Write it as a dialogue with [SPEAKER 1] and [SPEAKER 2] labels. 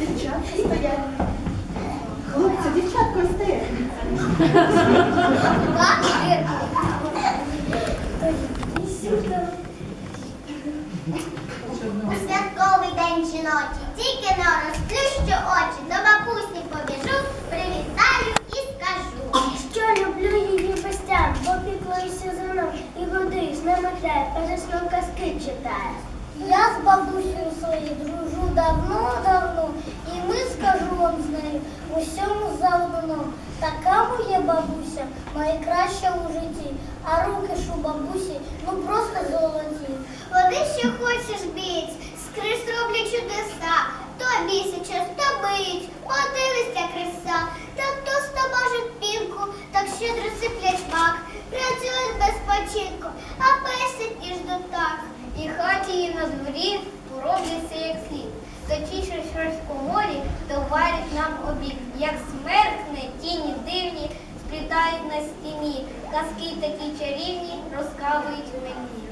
[SPEAKER 1] Дівчатка стоять. Хлопці, дівчатка стоять. У святковий день жіночі, тільки на розплющу очі, до.
[SPEAKER 2] З ними грає, сном казки читає. Я з бабусею своєю дружу давно-давно, і ми скажу вам з нею усьому заодно. Така моя бабуся, найкраща у житті, а руки ж у бабусі ну просто золоті.
[SPEAKER 1] Вони що хочеш біть, скрізь роблять чудеса, починку, а песять ніж до так. І хаті її на дворі поробляться як слід. Точіше щось у морі, то нам обід. Як смертне, тіні дивні, сплітають на стіні, казки такі чарівні розказують мені.